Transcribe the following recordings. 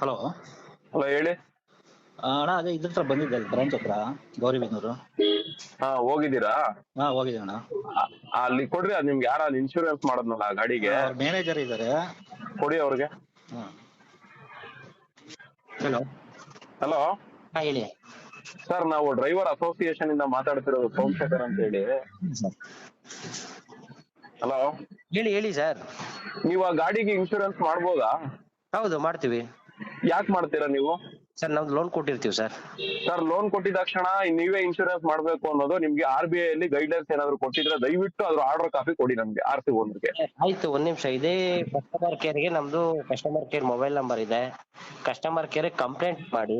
Hello. Hello ಹೇಳಿ. ಅಣ್ಣ ಅದೇ ಇದ್ರ ಹತ್ರ ಬಂದಿದ್ದೆ ಬ್ರಾಂಚ್ ಹತ್ರ ಗೌರಿಬಿದನೂರು. ಹಾ ಹೋಗಿದ್ದೀರಾ? ಹಾ ಹೋಗಿದೆ ಅಣ್ಣ. ಆ- ಅಲ್ಲಿ ಕೊಡ್ರಿ ಅದ್ ನಿಮ್ಗೆ ಯಾರ ಅಲ್ಲಿ ಇನ್ಶೂರೆನ್ಸ್ ಮಾಡೋದ್ನಲ್ಲ ಗಾಡಿಗೆ? ಅವ್ರ ಮ್ಯಾನೇಜರ್ ಇದ್ದಾರೆ ಕೊಡಿ ಅವ್ರಿಗೆ. Hello hello. ಹಾ ಹೇಳಿ. ಸರ್ ನಾವು ಡ್ರೈವರ್ ಅಸೋಸಿಯೇಷನ್ ಇಂದ ಮಾತಾಡ್ತಿರೋದು ಸೋಮಶೇಖರ್ ಅಂತ ಹೇಳಿ. ಹಲೋ. ಹೇಳಿ ಹೇಳಿ ಸರ್. ನೀವು ಆ ಗಾಡಿಗೆ ಇನ್ಶೂರೆನ್ಸ್ ಮಾಡ್ಬೋದಾ? ಹೌದು ಮಾಡ್ತೀವಿ. ಯಾಕೆ ಮಾಡ್ತೀರಾ ನೀವು? ಸರ್ ನಮ್ದು ಲೋನ್ ಕೊಟ್ಟಿರ್ತೀವಿ ಸರ್. ಸರ್ ಲೋನ್ ಕೊಟ್ಟಿದ ತಕ್ಷಣ ನೀವೇ ಇನ್ಶೂರೆನ್ಸ್ ಮಾಡ್ಬೇಕು ಅನ್ನೋದು ನಿಮ್ಗೆ ಆರ್ ಬಿ ಐ ಅಲ್ಲಿ ಗೈಡ್ಲೈನ್ಸ್ ಏನಾದ್ರು ಕೊಟ್ಟಿದ್ರೆ ದಯವಿಟ್ಟು ಅದ್ರ ಆರ್ಡರ್ ಕಾಪಿ ಕೊಡಿ ನಮ್ಗೆ ಆರ್ ಸಿ ಒಂದ್ಗೆ ಆಯ್ತು ಒಂದ್ ನಿಮಿಷ. ಇದೇ ಕಸ್ಟಮರ್ ಕೇರ್ಗೆ ನಮ್ದು ಕಸ್ಟಮರ್ ಕೇರ್ ಮೊಬೈಲ್ ನಂಬರ್ ಇದೆ. ಕಸ್ಟಮರ್ ಕೇರ್ ಕಂಪ್ಲೇಂಟ್ ಮಾಡಿ.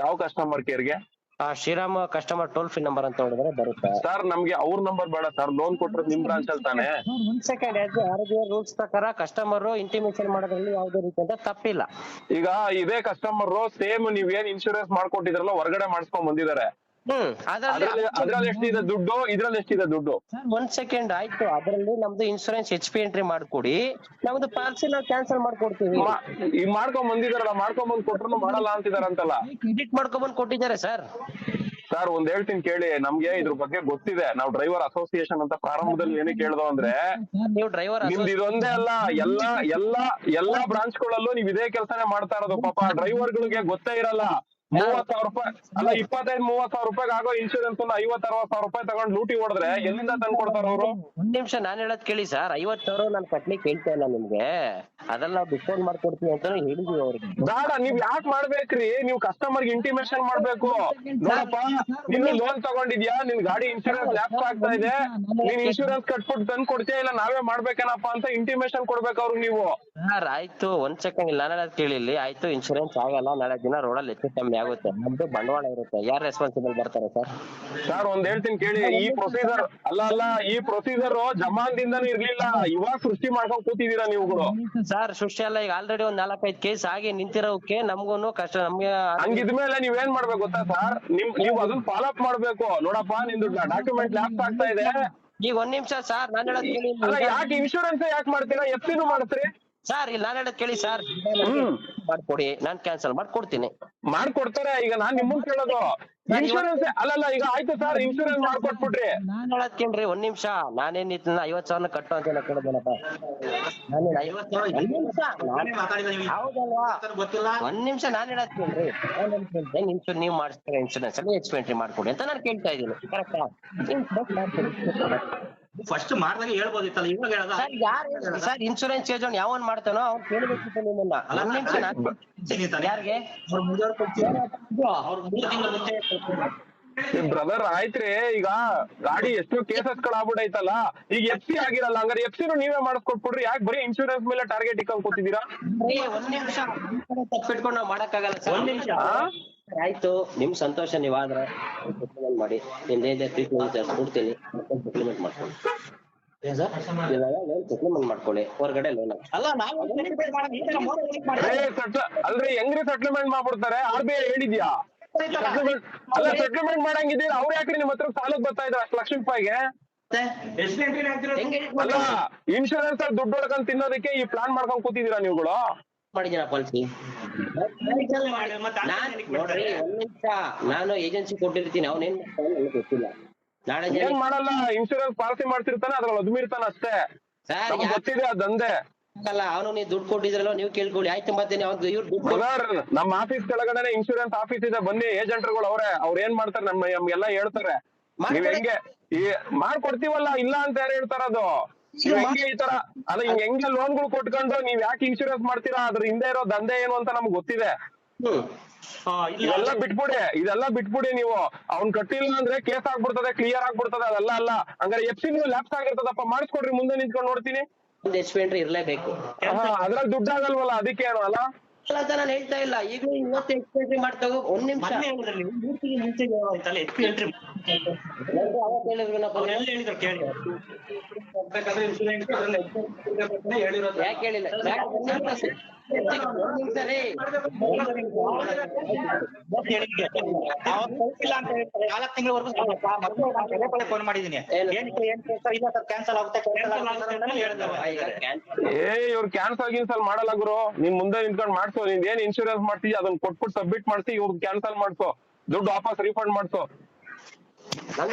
ಯಾವ ಕಸ್ಟಮರ್ ಕೇರ್ಗೆ ಆ Shriram customer toll free number ಅಂತ ಹೇಳಿದ್ರೆ ಬರುತ್ತೆ. ಸರ್ ನಮ್ಗೆ ಅವ್ರ ನಂಬರ್ ಬೇಡ ಸರ್ ಲೋನ್ ಕೊಟ್ಟರೆ ನಿಮ್ ಬ್ರಾಂಚ್ ಅಲ್ಲಿ ತಾನೆ? ಒಂದ್ second R B I rules ಪ್ರಕಾರ ಕಸ್ಟಮರ್ ಇಂಟಿಮೇಷನ್ ಮಾಡೋದ್ರಲ್ಲಿ ಯಾವುದೇ ರೀತಿ ಅಂತ ತಪ್ಪಿಲ್ಲ. ಈಗ ಇದೇ ಕಸ್ಟಮರ್ ಸೇಮ್ ನೀವ್ ಏನ್ ಇನ್ಶೂರೆನ್ಸ್ ಮಾಡ್ಕೊಟ್ಟಿದ್ರಲ್ಲ ಹೊರಗಡೆ ಮಾಡ್ಸ್ಕೊಂಡ್ ಬಂದಿದ್ದಾರೆ. ಹ್ಮ್. ಅದ್ರಲ್ಲಿ ಎಷ್ಟಿದೆ ದುಡ್ಡು? ಇದ್ರಲ್ಲಿ ಎಷ್ಟಿದೆ ದುಡ್ಡು? ಒಂದ್ ಸೆಕೆಂಡ್ ಆಯ್ತು. ಅದ್ರಲ್ಲಿ ನಮ್ದು ಇನ್ಶೂರೆನ್ಸ್ ಎಚ್ ಪಿ ಎಂಟ್ರಿ ಮಾಡ್ಕೊಡಿ. ನಮ್ದು ಪಾಲಿಸಿ ನಾವು ಕ್ಯಾನ್ಸಲ್ ಮಾಡ್ಕೊಡ್ತೀವಿ ಈಗ ಮಾಡ್ಕೊಂಡ್ ಬಂದಿದಾರಲ್ಲ ಮಾಡ್ಕೊಂಡ್ ಬಂದ್ ಕೊಟ್ರು ಮಾಡಲ್ಲ ಅಂತಿದಾರಂತಲ್ಲ. ಕ್ರೆಡಿಟ್ ಮಾಡ್ಕೊಂಡ್ಬಂದ್ ಕೊಟ್ಟಿದ್ದಾರೆ ಸರ್. ಸರ್ ಒಂದ್ ಹೇಳ್ತೀನಿ ಕೇಳಿ. ನಮ್ಗೆ ಇದ್ರ ಬಗ್ಗೆ ಗೊತ್ತಿದೆ. ನಾವು ಡ್ರೈವರ್ ಅಸೋಸಿಯೇಷನ್ ಅಂತ ಪ್ರಾರಂಭದಲ್ಲಿ ಏನೇ ಕೇಳ್ದೋ ಅಂದ್ರೆ ನೀವು ಡ್ರೈವರ್ ನಿಮ್ದು ಇದೊಂದೇ ಅಲ್ಲ. ಎಲ್ಲಾ ಎಲ್ಲಾ ಎಲ್ಲಾ ಬ್ರಾಂಚ್ ಗಳಲ್ಲೂ ನೀವ್ ಇದೇ ಕೆಲಸನೇ ಮಾಡ್ತಾ ಇರೋದು. ಪಾಪ ಡ್ರೈವರ್ ಗಳಿಗೆ ಗೊತ್ತೇ ಇರಲ್ಲ. ಮೂವತ್ ಸಾವಿರ ರೂಪಾಯಿ. ಅಲ್ಲ ಇಪ್ಪತ್ತೈದು ಮೂವತ್ ಸಾವಿರ ರೂಪಾಯಿಗೆ ಆಗೋ ಇನ್ಶೂರೆನ್ಸ್ ಐವತ್ ಅರವತ್ ಸಾವಿರ ರೂಪಾಯಿ ತಗೊಂಡ್ ಲೂಟಿ ಹೊಡೆದ್ರೆ ಎಲ್ಲಿಂದ ತಂದು ಕೊಡ್ತಾರ ಅವರು? ಒಂದ್ ನಿಮಿಷ ನಾನ್ ಹೇಳೋದ್ ಕೇಳಿ ಸರ್. ಐವತ್ ಸಾವಿರ ನಾನ್ ಕಟ್ಲಿಕ್ಕೆ ಹೇಳ್ತಾ ಇಲ್ಲ ನಿಮ್ಗೆ. ಅದೆಲ್ಲ ಡಿಸ್ಕೌಂಟ್ ಮಾಡ್ಕೊಡ್ತೀನಿ ಅಂತ ಹೇಳಿದ್ವಿ ಅವ್ರಿಗೆ ಬೇಡ ನೀವ್ ಯಾಕ್ ಮಾಡ್ಬೇಕ್ರಿ? ನೀವ್ ಕಸ್ಟಮರ್ ಇಂಟಿಮೇಷನ್ ಮಾಡ್ಬೇಕು. ನೋಡಪ್ಪ ನೀನು ಲೋನ್ ತಗೊಂಡಿದ್ಯಾ? ನಿನ್ ಗಾಡಿ ಇನ್ಶೂರೆನ್ಸ್ ಲ್ಯಾಪ್ಸ್ ಆಗ್ತಾ ಇದೆ. ನೀನ್ ಇನ್ಶೂರೆನ್ಸ್ ಕಟ್ಬಿಟ್ಟು ತಂದ್ ಕೊಡ್ತೀಯಾ ಇಲ್ಲ ನಾವೇ ಮಾಡ್ಬೇಕೇನಪ್ಪ ಅಂತ ಇಂಟಿಮೇಷನ್ ಕೊಡ್ಬೇಕು ಅವ್ರಿಗೆ ನೀವು. ಸರ್ ಆಯ್ತು. ಒಂದ್ ಸೆಕೆಂಡ್ ಇಲ್ಲ. ನಾಳೆ ಕೇಳಿ ಇಲ್ಲಿ. ಆಯ್ತು ಇನ್ಶೂರೆನ್ಸ್ ಆಗಲ್ಲ. ನಾಳೆ ದಿನ ರೋಡಲ್ಲಿ ಹೆಚ್ಚು ಕಮ್ಮಿ ಆಗುತ್ತೆ. ನಮ್ದು ಬಂಡವಾಳ ಇರುತ್ತೆ. ಯಾರು ರೆಸ್ಪಾನ್ಸಿಬಲ್ ಬರ್ತಾರೆ ಸರ್ ಸರ್ ಒಂದ್ ಹೇಳ್ತೀನಿ ಕೇಳಿ. ಈ ಪ್ರೊಸೀಜರ್ ಅಲ್ಲ ಅಲ್ಲ ಈ ಪ್ರೊಸೀಜರ್ ಜಮಾನ್ದಿಂದನೂ ಇರ್ಲಿಲ್ಲ. ಇವಾಗ ಸೃಷ್ಟಿ ಮಾಡ್ಕೊಂಡ್ ಕೂತಿದೀರಾ ನೀವುಗಳು ಸರ್ ಸೃಷ್ಟಿ ಅಲ್ಲ. ಈಗ ಆಲ್ರೆಡಿ ಒಂದ್ ನಾಲ್ಕೈದು ಕೇಸ್ ಆಗಿ ನಿಂತಿರೋಕೆ ನಮ್ಗೂನು ಕಷ್ಟ. ನಮ್ಗೆ ಹಂಗಿದ್ಮೇಲೆ ನೀವ್ ಏನ್ ಮಾಡ್ಬೇಕು ಗೊತ್ತಾ ಸರ್ ನಿಮ್ ನೀವು ಅದನ್ನ ಫಾಲೋ ಅಪ್ ಮಾಡ್ಬೇಕು. ನೋಡಪ್ಪ ನಿಮ್ದು ಡಾಕ್ಯುಮೆಂಟ್ ಲ್ಯಾಪ್ಸ್ ಆಗ್ತಾ ಇದೆ. ಈಗ ಒಂದ್ ನಿಮಿಷ ಸರ್ ನಾನು ಹೇಳೋದು ಕೇಳಿ. ಯಾಕೆ ಇನ್ಶೂರೆನ್ಸ್ ಯಾಕೆ ಮಾಡ್ತೀರಾ? ಎಫ್ ಸಿನೂ ಮಾಡಿಸ್ರಿ. ಸರ್ ಇಲ್ಲಿ ನಾನ್ ಹೇಳೋದ್ ಕೇಳಿ ಸರ್ ಹ್ಮ್. ಮಾಡ್ಕೊಡಿ ನಾನ್ ಕ್ಯಾನ್ಸಲ್ ಮಾಡ್ಕೊಡ್ತೀನಿ. ಮಾಡ್ಕೊಡ್ತಾರೆ ಈಗ ನಾನ್ ನಿಮ್ಮನ್ ಕೇಳೋದು. ಇನ್ಶೂರೆನ್ಸ್ ಅಲ್ಲಲ್ಲ ಈಗ ಆಯ್ತು ಸರ್ ಇನ್ಶೂರೆನ್ಸ್ ಮಾಡ್ಕೊಟ್ಬಿಟ್ರಿ ನಾನ್ ಹೇಳೋದ್ ಕೇಳ್ರಿ ಒಂದ್ ನಿಮಿಷ. ನಾನೇನ್ ಇದನ್ನ ಐವತ್ ಸಾವಿರ ಕಟ್ಟು ಅಂತ ಹೇಳಕ್ ಕೇಳಿದ್ನಪ್ಪ ನಾನೇನ್ ಐವತ್ ಸಾವಿರ ಒಂದ್ ನಿಮಿಷ. ಹೌದಲ್ವಾ? ಒಂದ್ ನಿಮಿಷ ನಾನ್ ಹೇಳೋದ್ ಕೇಳ್ರಿ. ನಾನ್ ಏನ್ ಕೇಳ್ದೆ ಇನ್ಶೂರ್ ನೀವು ಮಾಡಿಸ್ತೀರಾ ಇನ್ಶೂರೆನ್ಸ್ ಅಲ್ಲಿ? ಎಕ್ಸ್ಪೆಂಟ್ರಿ ಮಾಡ್ಕೊಡಿ ಅಂತ ನಾನು ಕೇಳ್ತಾ ಇದ್ದೀನಿ. ಕರೆಕ್ಟಾ ಫಸ್ಟ್ ಮಾಡ್ದಾಗ ಹೇಳ್ಬೋದಿತ್ತಲ್ಲ ಇವಾಗ ಹೇಳದ? ಸರ್ ಯಾರು ಸರ್ ಇನ್ಶೂರೆನ್ಸ್ ಏಜೆಂಟ್ ಯಾವನ್ ಮಾಡ್ತಾನೋ ಅವ್ನು ಕೇಳಬೇಕಿತ್ತು ನಿಮ್ಮನ್ನ. ಯಾರಿಗೆ? ಅವ್ರು ಮುಗಿದವ್ರು ಅವ್ರು ಮೂರು ತಿಂಗಳ ಮುಂಚೆ ಬ್ರದರ್ ಆಯ್ತ್ರಿ. ಈಗ ಗಾಡಿ ಎಷ್ಟೋ ಕೇಸಸ್ಗಳು ಆಗ್ಬಿಟ್ಟೈತಲ್ಲ ಈಗ ಎಫ್ ಸಿ ಆಗಿರಲ್ಲ ಹಂಗಾರೆ ಎಫ್ ಸಿನು ನೀವೇ ಮಾಡಿಸ್ಕೊಟ್ಬಿಡ್ರಿ ಯಾಕೆ ಬರೀ ಇನ್ಶೂರೆನ್ಸ್ ಮೇಲೆ ಟಾರ್ಗೆಟ್ ಇಕ್ಕಂಗ್ ಕೂತಿದ್ದೀರಾ? ಒಂದ್ ನಿಮಿಷ. ತಪ್ಪಿಟ್ಕೊಂಡು ನಾವ್ ಮಾಡಕ್ಕಾಗಲ್ಲ ಸರ್. ಒಂದ್ ನಿಮಿಷ. ಆ? ಆಯ್ತು ನಿಮ್ ಸಂತೋಷ ನೀವಾದ್ರೆ ಮಾಡಿ. ನಿಮ್ದೇ ಟ್ರೀಟ್ಮೆಂಟ್ ಕೊಡ್ತೀನಿ. ಸೆಟಲ್ಮೆಂಟ್ ಮಾಡ್ಕೊಳ್ಳಿ. ಸೆಟಲ್ಮೆಂಟ್ ಮಾಡ್ಕೊಳ್ಳಿ. ಹೊರಗಡೆ ಲೋನ್ ಅಲ್ಲ ನಾವು ಅಲ್ರಿ ಹೆಂಗ್ರಿ ಸೆಟ್ಲ್ಮೆಂಟ್ ಮಾಡ್ಬಿಡ್ತಾರೆ? ಆರ್ ಬಿ ಐ ಹೇಳಿದ್ಯಾ ಅಲ್ಲ ಸೆಟ್ಲ್ಮೆಂಟ್ ಮಾಡಂಗಿದ್ದೀರಾ. ಅವ್ರು ಯಾಕ್ರಿ ನಿಮ್ ಹತ್ರ ಸಾಲಕ್ ಬರ್ತಾ ಇದ್ರ ಅಷ್ಟು ಲಕ್ಷ ರೂಪಾಯಿಗೆ? ಅಲ್ಲ ಇನ್ಶೂರೆನ್ಸ್ ಅಲ್ಲಿ ದುಡ್ಡು ಹೊಡ್ಕೊಂಡ್ ತಿನ್ನೋದಕ್ಕೆ ಈ ಪ್ಲಾನ್ ಮಾಡ್ಕೊಂಡ್ ಕೂತಿದ್ದೀರಾ ನೀವುಗಳು? ಮಾಡಿದೀನ ಪಾಲಿಸಿ ನೋಡ್ರಿ ಒಂದ್ ನಿಮಿಷ. ನಾನು ಏಜೆನ್ಸಿ ಕೊಟ್ಟಿರ್ತೀನಿ. ಅವ್ನೇನ್ ಗೊತ್ತಿಲ್ಲ. ನಾಳೆ ಏನ್ ಮಾಡಲ್ಲ ಇನ್ಶೂರೆನ್ಸ್ ಪಾಲಿಸಿ ಮಾಡ್ತಿರ್ತಾನೆ ಅದ್ರಲ್ಲಿ ಅದ್ಮಿರ್ತಾನ ಅಷ್ಟೇ. ಸರ್ ಆ ಗೊತ್ತಿದೆ ಅದಂದೆ ಅಲ್ಲ ಅವನು ನೀವು ದುಡ್ಡು ಕೊಟ್ಟಿದ್ರಲ್ಲ ನೀವು ಕೇಳ್ಕೊಳ್ಳಿ. ಆಯ್ತು ಮತ್ತೆ ಅವ್ನು ಇವ್ರು ದುಡ್ಡು ಕೊಟ್ಟು- ಬ್ರದರ್ ನಮ್ಮ ಆಫೀಸ್ ಕೆಳಗಡೆ ಇನ್ಶೂರೆನ್ಸ್ ಆಫೀಸ್ ಇದೆ. ಬನ್ನಿ ಏಜೆಂಟ್ರುಗಳು ಅವ್ರೆ ಅವ್ರ ಏನ್ ಮಾಡ್ತಾರೆ ನಮ್ಮ ನಮ್ಗೆಲ್ಲ ಹೇಳ್ತಾರೆ. ನೀವ್ ಹೆಂಗೆ ಈ ಮಾಡ್ಕೊಡ್ತೀವಲ್ಲ ಇಲ್ಲ ಅಂತ ಯಾರು ಹೇಳ್ತಾರದು ನೀವ್ ಹೆಂಗೆ ಈ ತರ ಅಲ್ಲ ಹಿಂಗ್ ಹೆಂಗೆ ಲೋನ್ಗಳು ಕೊಟ್ಕೊಂಡು ನೀವ್ ಯಾಕೆ ಇನ್ಶೂರೆನ್ಸ್ ಮಾಡ್ತೀರಾ? ಅದ್ರ ಹಿಂದೆ ಇರೋ ದಂಧೆ ಏನು ಅಂತ ನಮ್ಗೆ ಗೊತ್ತಿದೆ. ಹ್ಮ್. ಇದೆಲ್ಲ ಬಿಟ್ಬಿಡಿ ಇದೆಲ್ಲ ಬಿಟ್ಬಿಡಿ ನೀವು. ಅವ್ನ್ ಕಟ್ಟಿಲ್ಲ ಅಂದ್ರೆ ಕೇಸ್ ಆಗ್ಬಿಡ್ತದೆ ಕ್ಲಿಯರ್ ಆಗ್ಬಿಡ್ತದೆ ಅದೆಲ್ಲ ಅಲ್ಲ. ಹಂಗಾರೆ ಎಫ್ ಸಿ ನೀವು ಲ್ಯಾಪ್ಸ್ ಆಗಿರ್ತದಪ್ಪ ಮಾಡಿಸ್ಕೊಡ್ರಿ ಮುಂದೆ ನಿಂತ್ಕೊಂಡ್ ನೋಡ್ತೀನಿ. ಇರ್ಲೇಬೇಕು. ಹಾ ಅದ್ರಲ್ಲಿ ದುಡ್ಡಾಗಲ್ವಲ್ಲ ಅದಕ್ಕೆ ಏನು ಅಲ್ಲ ಅಲ್ಲ? ಅಂತ ನಾನು ಹೇಳ್ತಾ ಇಲ್ಲ. ಈಗ ಇವತ್ತು ಪಿ ಎಂಟ್ರಿ ಮಾಡ್ತಾಗ ಒಂದ್ ನಿಮಿಷ. ಯಾಕೆ ಹೇಳಿಲ್ಲ? ಫೋನ್ ಮಾಡಿದೀನಿ. ಕ್ಯಾನ್ಸಲ್ ಆಗುತ್ತೆ ಕ್ಯಾನ್ಸಲ್ ಆಗುತ್ತೆ ಅಂತ ಹೇಳಿದ್ರು. ಈಗ cancel ಏ ಇವ್ರು ಕ್ಯಾನ್ಸಲ್ ಗಿನ್ಸಲ್ ಮಾಡಲ್ಲ ಗುರು. ನಿಮ್ ಮುಂದೆ ನಿಂತ್ಕೊಂಡು ಮಾಡ್ಸೋ ನಿಂದ ಏನ್ ಇನ್ಶೂರೆನ್ಸ್ ಮಾಡ್ತೀಯ ಅದನ್ನ ಕೊಟ್ಬಿಟ್ಟು ಸಬ್ಮಿಟ್ ಮಾಡ್ಸಿ ಇವ್ರು ಕ್ಯಾನ್ಸಲ್ ಮಾಡ್ಕೋ ದುಡ್ಡು ವಾಪಸ್ ರೀಫಂಡ್ ಮಾಡ್ಕೋ ನಾನು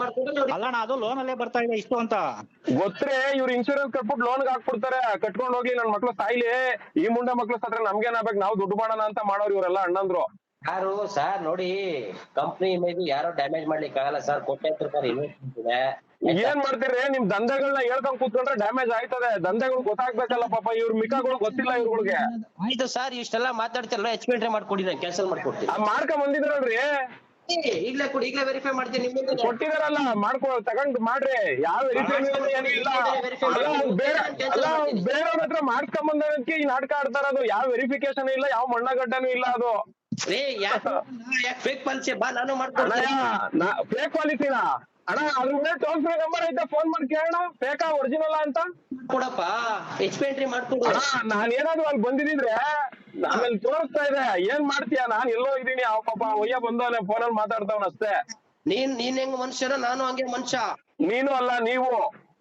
ಮಾಡ್ಕೊಂಡ್ರೆ ನೋಡಿ. ಅಲ್ಲಣ್ಣ ಅದು ಲೋನ್ ಅಲ್ಲೇ ಬರ್ತಾ ಇದೆ ಇಷ್ಟು ಅಂತ. ಗೊತ್ತೇ ಇವ್ರು ಇನ್ಶೂರೆನ್ಸ್ ಕಟ್ಬಿಟ್ಟು ಲೋನ್ ಹಾಕ್ಬಿಡ್ತಾರೆ. ಕಟ್ಕೊಂಡು ಹೋಗ್ಲಿ ನನ್ ಮಕ್ಳು ಸಾಯ್ಲಿ. ಈ ಮುಂಡೆ ಮಕ್ಳು ಸತ್ರ ನಮ್ಗೇನಾಗ್ಬೇಕು ನಾವು ದುಡ್ಡು ಮಾಡೋಣ ಅಂತ ಮಾಡೋರು ಇವರೆಲ್ಲ ಅಣ್ಣಂದ್ರು. ಯಾರು ಸರ್ ನೋಡಿ ಕಂಪ್ನಿ ಇಮೇಜ್ ಯಾರೋ ಡ್ಯಾಮೇಜ್ ಮಾಡ್ಲಿಕ್ಕೆ ಆಗಲ್ಲ ಸರ್ ಕೋಟ್ಯಾಂತರ ರೂಪಾಯಿ ಇನ್ವೆಸ್ಟ್ಮೆಂಟ್ ಇದೆ. ಏನ್ ಮಾಡ್ತೀರಿ? ನಿಮ್ ದಂಧೆಗಳನ್ನ ಹೇಳ್ಕೊಂಡ್ ಕೂತ್ಕೊಂಡ್ರೆ ಡ್ಯಾಮೇಜ್ ಆಯ್ತದೆ. ದಂಧೆಗಳು ಗೊತ್ತಾಗ್ಬೇಕಲ್ಲ ಪಾಪ. ಇವ್ರ ಮಿಕಾಗಳು ಗೊತ್ತಿಲ್ಲ ಇವ್ರಗಳಿಗೆ. ಆಯ್ತು ಸರ್ ಇಷ್ಟೆಲ್ಲ ಮಾತಾಡ್ತಿರಲ್ಲ ಎಚ್ ಎಂಟ್ರಿ ಮಾಡ್ಕೊಡಿದ್ರೆ ಕ್ಯಾನ್ಸಲ್ ಮಾಡ್ಕೊಡ್ತೀನಿ. ಆ ಮಾಡ್ಕೊಂಡ್ ಬಂದಿದ್ರಲ್ರಿ? ಈಗ್ಲೇ ಕೊಡಿ ಈಗ್ಲೇ ವೆರಿಫೈ ಮಾಡ್ತೀನಿ ನಿಮ್ಮ ಕೊಟ್ಟಿದಾರಲ್ಲ ಮಾಡ್ಕೊ ತಗೊಂಡ್ ಮಾಡ್ರಿ. ಯಾವ ಬೇರೆಯವ್ರ ಹತ್ರ ಮಾಡ್ಕೊಂಡ್ ಬಂದದಕ್ಕೆ ಈ ನಾಟಕ ಆಡ್ತಾರ ಅದು. ಯಾವ ವೆರಿಫಿಕೇಶನ್ ಇಲ್ಲ ಯಾವ ಮಣ್ಣಗಡ್ಡನೂ ಇಲ್ಲ ಅದು. ಫೇಕ್ ಪಾಲಿಸಿ ಬಾ ನಾನು ಮಾಡ್ತೀನಿ ಫೇಕ್ ಪಾಲಿಸಿನ ಅಣ್ಣ ಅದ್ರ ಮೇಲೆ ಟೋಲ್ ಫ್ರೀ ನಂಬರ್ ಐತೆ ಫೋನ್ ಮಾಡಿ ಕೇಳೋಣ ಫೇಕಾ ಒರಿಜಿನಲ್ ಅಂತ? ಕೊಡಪ್ಪ ಎಚ್ ಪಿ ಎಂಟ್ರಿ ಮಾಡ್ಕೊಡು. ಅಣ್ಣ ನಾನ್ ಏನಾದ್ರು ಅಲ್ಲಿ ಬಂದಿದ್ರೆ ಆಮೇಲೆ ತೋರಿಸ್ತಾ ಇದೆ. ಏನ್ ಮಾಡ್ತೀಯ? ನಾನ್ ಎಲ್ಲೋ ಇದೀನಿ ಅವ್ ಪಾಪ ಒಯ್ಯ ಬಂದವನೆ ಫೋನಲ್ಲಿ ಮಾತಾಡ್ತಾವನ ಅಷ್ಟೇ. ನೀನ್ ನೀನ್ ಹೆಂಗ್ ಮನ್ಷರ ನಾನು ಹಂಗೆ ಮನುಷ್ಯ. ನೀನು ಅಲ್ಲ ನೀವು.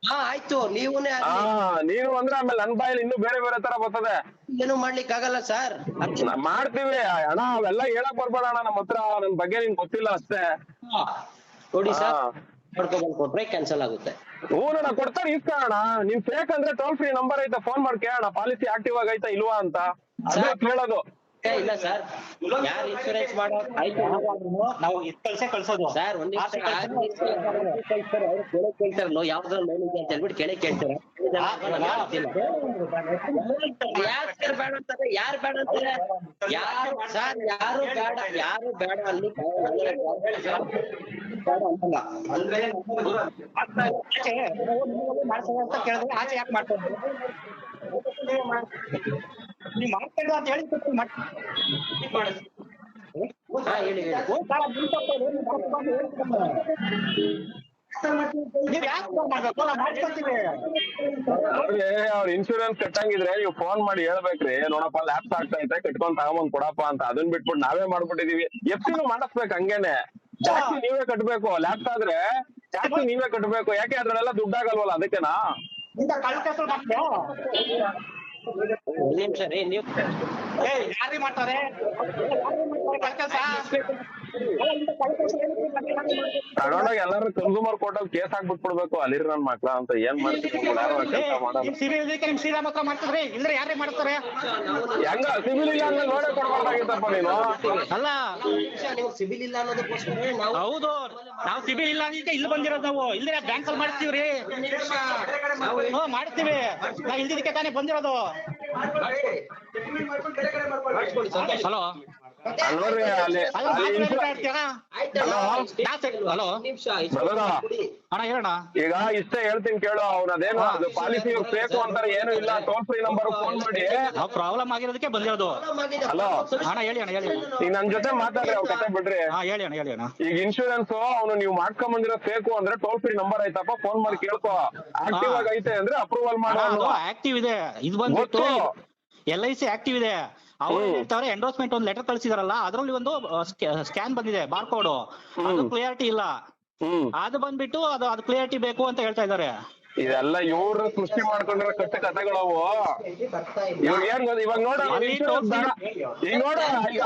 ಹಾ ಆಯ್ತು ನೀವುನೇ ಹಾ ಆಗ್ಲಿ ನೀನು ಅಂದ್ರೆ ಆಮೇಲೆ ನನ್ ಬಾಯಲ್ಲಿ ಇನ್ನೂ ಬೇರೆ ಬೇರೆ ತರ ಬರ್ತದೆ. ಏನು ಮಾಡ್ಲಿಕ್ಕೆ ಆಗಲ್ಲ ಸರ್ ನಾ- ಮಾಡ್ತೀವಿ. ಅಣ್ಣ ಅವೆಲ್ಲ ಹೇಳಕ್ ಬರ್ಬೇಡ ಅಣ್ಣ ನಮ್ಮ ಹತ್ರ. ನನ್ ಬಗ್ಗೆ ನಿನ್ ಗೊತ್ತಿಲ್ಲ ಅಷ್ಟೇ. ನೋಡಿ ಸರ್. ಹಾ. ಮಾಡ್ಕೊಬಂದ್ ಕೊಟ್ರೆ ಕ್ಯಾನ್ಸಲ್ ಆಗುತ್ತೆ. ಹ್ಞೂ ಅಣ್ಣ ಕೊಡ್ತಾರೆ ಇಸ್ಕೊಳ್ಳೋಣ ನಿಮ್ ಫೇಕ್ ಅಂದ್ರೆ ಟೋಲ್ ಫ್ರೀ ನಂಬರ್ ಐತೆ ಫೋನ್ ಮಾಡಿ ಕೇಳೋಣ. ಪಾಲಿಸಿ ಆಕ್ಟಿವ್ ಆಗೈತಾ ಇಲ್ವಾ ಅಂತ. ಅದು ಸರ್. ಕೇಳೋದು. ಏ, ಇಲ್ಲ ಸರ್ ಯಾರು ಇನ್ಶೂರೆನ್ಸ್ ಮಾಡೋ ಆಯ್ತು. ನಾವು ಇದ್ ಕಳ್ಸೇ ಕಳ್ಸೋದು. ಸರ್ ಒಂದ್ ನಿಮಿಷ ಕೇಳಕ್ ಕೇಳ್ತಾರಲ್ಲ ಯಾವ್ದ್ರ ಲೋನ್ ಇದೆ ಅಂತ ಹೇಳ್ಬಿಟ್ಟು ಕೇಳಿ ಕೇಳ್ತಾರೆ. ಯಾರ್ ಸರ್ ಬೇಡ ಅಂತಾರೆ ಯಾರು ಬೇಡ ಅಂತಾರೆ? ಯಾರು ಸರ್ ಯಾರು ಬೇಡ ಯಾರು ಬೇಡ ಅಲ್ಲಿ? ಅವ್ರ ಇನ್ಶೂರೆನ್ಸ್ ಕಟ್ಟಂಗಿದ್ರೆ ನೀವು ಫೋನ್ ಮಾಡಿ ಹೇಳ್ಬೇಕ್ರಿ. ನೋಡಪ್ಪ ಲ್ಯಾಪ್ಸ್ ಆಗ್ತಾ ಐತೆ, ಕಟ್ಕೊಂಡ್ ತಗೊಂಬಂದ್ ಕೊಡಪ್ಪ ಅಂತ. ಅದನ್ ಬಿಟ್ಬಿಟ್ಟು ನಾವೇ ಮಾಡ್ಬಿಟ್ಟಿದೀವಿ. ಎಫ್ಟಿನೂ ಮಾಡಿಸ್ಬೇಕು ಹಂಗೇನೆ. ಟ್ಯಾಕ್ಸಿ ನೀವೇ ಕಟ್ಬೇಕು ಲ್ಯಾಪ್ಸ್ ಆದ್ರೆ ಜಾಸ್ತಿ ನೀವೇ ಕಟ್ಬೇಕು. ಯಾಕೆ ಅದ್ರಲ್ಲೆಲ್ಲ ದುಡ್ಡಾಗಲ್ವಲ್ಲ ಅದಕ್ಕೆನಾ? ಕೆಲ್ಸ ಮಾಡ್ತೀಯಾ? ಒಂದ್ ನಿಮಿಷ ರೀ ನೀವು ಏ ಯಾರಿ ಮಾಡ್ತಾರೆ? ತಗೊಂಡೋಗಿ ಎಲ್ಲಾರು ಕನ್ಸೂಮರ್ ಕೋರ್ಟ್ ಅಲ್ಲಿ ಕೇಸ್ ಹಾಕ್ಬಿಟ್ಬಿಡ್ಬೇಕು ಅಲ್ಲಿರ್ ನನ್ ಮಕ್ಳ ಅಂತ ಏನ್ ಮಾಡ್ತೀವಿ ಮಾಡ್ತಿದ್ರಿ ಇಲ್ದ್ರೆ ಯಾರೇ ಮಾಡ್ತಾರೆ? ಹೆಂಗ? ಸಿವಿಲ್ ಇಲ್ಲ ಅಂದ್ರೆ ನೋಡೇ ಕೊಡ್ಬಾರ್ದಾಗಿತ್ತಪ್ಪ ನೀನು. ಅಲ್ಲ. ನೀವು ಸಿಬಿಲ್ ಇಲ್ಲ ಅನ್ನೋದಕ್ಕೋಸ್ಕರ ನಾವು ಹೌದು. ನಾವು ಸಿಬಿಲ್ ಇಲ್ಲ ಅಂತ ಇಲ್ಲಿ ಬಂದಿರೋದು ನಾವು. ಇಲ್ದ್ರೆ ಬ್ಯಾಂಕ್ ಅಲ್ಲಿ ಮಾಡ್ತೀವ್ರಿ? ಮಾಡ್ತೀವಿ. ನಾ ಇಲ್ದಿದ್ದಕ್ಕೆ ತಾನೇ ಬಂದಿರೋದು. ಹಲೋ. ಅಲ್ಲಿ ಹಲೋ? ಅಣ್ಣ ಹೇಳಣ್ಣ. ಈಗ ಇಷ್ಟೇ ಹೇಳ್ತೀನಿ ಕೇಳು ಅವ್ನ ಅದೇನು ಅದು ಪಾಲಿಸಿ ಬೇಕು ಅಂತಾರೆ ಏನು ಇಲ್ಲ ಟೋಲ್ ಫ್ರೀ ನಂಬರ್ ಫೋನ್ ಮಾಡಿ. ನಾವು ಪ್ರಾಬ್ಲಮ್ ಆಗಿರೋದಕ್ಕೆ ಬಂದಿರೋದು. ಹಲೋ? ಅಣ್ಣ ಹೇಳಿ ಅಣ್ಣ ಹೇಳಿ. ಈಗ ನನ್ ಜೊತೆ ಮಾತಾಡ್ರಿ ಅವ್ರ ಕತೆ ಬಿಡ್ರಿ ಹಾ ಹೇಳಿ ಅಣ್ಣ ಹೇಳಿ ಅಣ್ಣ. ಈಗ ಇನ್ಶೂರೆನ್ಸ್ ಅವನು ನೀವು ಮಾಡ್ಕೊಂಡ್ ಬಂದಿರೋ ಬೇಕು ಅಂದ್ರೆ ಟೋಲ್ ಫ್ರೀ ನಂಬರ್ ಐತಪ್ಪ ಫೋನ್ ಮಾಡಿ ಕೇಳ್ಕೊ. ಆಕ್ಟಿವ್ ಆಗೈತೆ ಐತೆ ಅಂದ್ರೆ ಅಪ್ರೂವಲ್ ಮಾಡೋ ಆಕ್ಟಿವ್ ಇದೆ. ಇದು ಬಂದ್ಬಿಟ್ಟು ಗೊತ್ತು. ಎಲ್ ಐ ಸಿ ಆಕ್ಟಿವ್ ಇದೆ. ಅವ್ರು. ಹೇಳ್ತಾರೆ ಎಂಡೋಸ್ಮೆಂಟ್ ಒಂದು ಲೆಟರ್ ಕಳಿಸಿದಾರಲ್ಲ ಅದ್ರಲ್ಲಿ ಒಂದು ಸ್ಕ್ಯಾನ್ ಬಂದಿದೆ ಬಾರ್ ಕೋಡ್ ಅದು ಕ್ಲಿಯರಿಟಿ ಇಲ್ಲ. ಅದು ಬಂದ್ಬಿಟ್ಟು ಅದು ಅದು ಕ್ಲಿಯರಿಟಿ ಬೇಕು ಅಂತ ಹೇಳ್ತಾ ಇದ್ದಾರೆ. ಇದೆಲ್ಲ ಇವ್ರು ಸೃಷ್ಟಿ ಮಾಡ್ಕೊಂಡಿರೋ ಕಟ್ಟ ಕಥೆಗಳವು. ಇವಾಗ ಏನ್ ಗೊತ್ತಾ ಇವಾಗ ನೋಡ ಈಗ ನೋಡ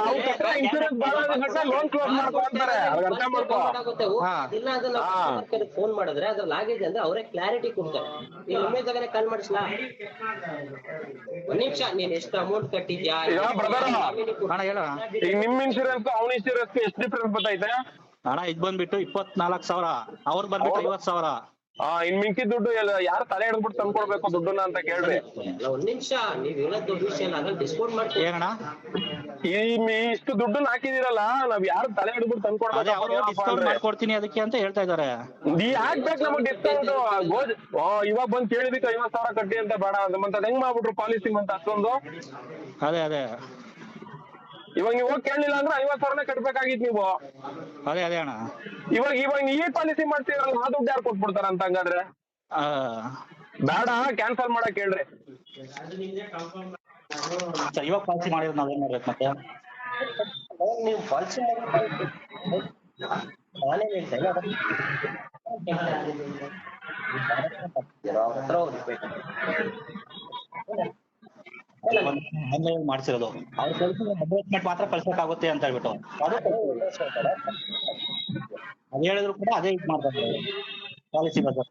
ಅವ್ರು ಕಟ್ಟ ಇನ್ಶೂರೆನ್ಸ್ ಬೇಡ ಅಂದ ಲೋನ್ ಕ್ಲೋಸ್ ಮಾಡ್ಕೊ ಅಂತಾರೆ. ಅದ್ ಅರ್ಥ ಮಾಡ್ಕೋ. ಇಲ್ಲ ಅದನ್ನ ಫೋನ್ ಮಾಡಿದ್ರೆ ಅದ್ರ ಲಾಗೇಜ್ ಅಂದ್ರೆ ಅವರೇ ಕ್ಲಾರಿಟಿ ಕೊಡ್ತಾರೆ. ನೀನ್ ಉಮೇಶ್ ಆಗನೆ ಕಾಲ್ ಮಾಡಿಸ್ಲಾ? ಒಂದ್ ನಿಮಿಷ ನೀನ್ ಎಷ್ಟು ಅಮೌಂಟ್ ಕಟ್ಟಿದ್ಯಾ? ಈಗ ನಿಮ್ ಇನ್ಶೂರೆನ್ಸ್ ಅವ್ನ ಇನ್ಶೂರೆನ್ಸ್ ಎಷ್ಟು ಡಿಫ್ರೆನ್ಸ್ ಗೊತ್ತೈತೆ ಅಣ್ಣ ಇದ್ ಬಂದ್ಬಿಟ್ಟು ಇಪ್ಪತ್ನಾಲ್ಕು ಸಾವಿರ. ಅವ್ರು ಬಂದ್ಬಿಟ್ಟು. ಐವತ್ ಸಾವಿರ. ಆ ಇನ್ ಮಿಂಕಿ ದುಡ್ಡು ಎಲ್ಲ ಯಾರು ತಲೆ ಹಿಡ್ಬಿಟ್ಟು ತಂದ್ಕೊಡ್ಬೇಕು ದುಡ್ಡನ್ನ ಅಂತ ಕೇಳ್ರಿ. ಒಂದ್ ನಿಮಿಷ ನೀವ್ ಹೇಳೋದ್ ದೊಡ್ಡ ವಿಷಯ ಅಲ್ಲ ಅದ್ರಲ್ಲಿ ಡಿಸ್ಕೌಂಟ್ ಈ ಮಿ- ಇಷ್ಟು ದುಡ್ಡನ್ನ ಹಾಕಿದಿರಲ್ಲ ನಾವ್ ಯಾರು ತಲೆ ಹಿಡ್ಬಿಟ್ಟು ಅದೇ ಅವರು ಡಿಸ್ಕೌಂಟ್ ತಂದ್ಕೊಡ್ಬೇಕು ಮಾಡ್ಕೊಡ್ತೀನಿ ಅದಕ್ಕೆ ಅಂತ ಹೇಳ್ತಾ ಇದ್ದಾರೆ. ನೀ ಹಾಕ್ಬೇಕು ನಮಗ್ ಡಿಸ್ಕೌಂಟ್ ಗೋಜ್ ಓ ಇವಾಗ ಬಂದ್ ಕೇಳಿದಕ್ಕೆ ಐವತ್ ಸಾವಿರ ಕಟ್ಟಿ ಅಂತ ಬೇಡ ಅಂತ ಮತ್ತೆ ಹೆಂಗ್ ಮಾಡ್ಬಿಟ್ರು ಪಾಲಿಸಿ ಅಂತ ಅಷ್ಟೊಂದು? ಅದೇ ಅದೇ. ಇವಾಗ ನೀವು ಹೋಗಿ ಕೇಳಲಿಲ್ಲ ಅಂದ್ರೆ ಐವತ್ ಸಾವಿರನೇ ಕಟ್ಬೇಕಾಗಿತ್ತು ನೀವು. ಅದೇ ಅದೇ ಅಣ್ಣ. ಇವಾಗ ಇವಾಗ ಈ ಪಾಲಿಸಿ ಮಾಡ್ತೀರಲ್ಲ ಆ ದುಡ್ಡು ಯಾರು ಕೊಟ್ಬಿಡ್ತಾರ ಅಂತ ಹಂಗಾದ್ರೆ? ಆ, ಬೇಡ ಕ್ಯಾನ್ಸಲ್ ಮಾಡಕ್ ಹೇಳ್ರಿ. ಸರ್, ಇವಾಗ ಪಾಲಿಸಿ ಮಾಡಿದ್ರೆ ನಾವೇನ್ ಮಾಡ್ಬೇಕು ಮತ್ತೆ? ನೀವು ಪಾಲಿಸಿ ನಾನೇ ಹೇಳ್ತಾ ಇಲ್ಲ ಅವ್ರ ಹತ್ರ ಹೋಗ್ಬೇಕು ಮಾಡಿಸಿರೋದು. ಅವ್ರು ಕಳ್ಸಿರೋ ಅಡ್ವರ್ಟೈಸ್ಮೆಂಟ್ ಮಾತ್ರ ಕಳ್ಸಕ್ಕಾಗುತ್ತೆ ಅಂತ ಹೇಳ್ಬಿಟ್ಟು. ಅದು ಅದ್ ಹೇಳಿದ್ರು ಕೂಡ ಅದೇ ಇದು ಮಾಡ್ತಾರೆ. ಪಾಲಿಸಿ ಬಗ್ಗೆ.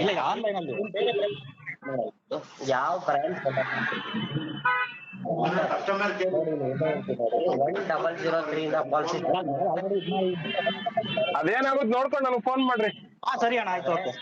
ಇಲ್ಲ ಈಗ ಆನ್ಲೈನ್ ಅಲ್ಲಿ. ಯಾವ ಬ್ರ್ಯಾಂಡ್ ಡಬಲ್ ಜೀರೋ ತ್ರೀ ಇಂದ ಪಾಲಿಸಿ ಅದೇನಾಗುತ್ತೆ ನೋಡ್ಕೊಂಡು ನನಗೆ ಫೋನ್ ಮಾಡ್ರಿ. ಹಾ ಸರಿ ಅಣ್ಣ ಆಯ್ತು ಓಕೆ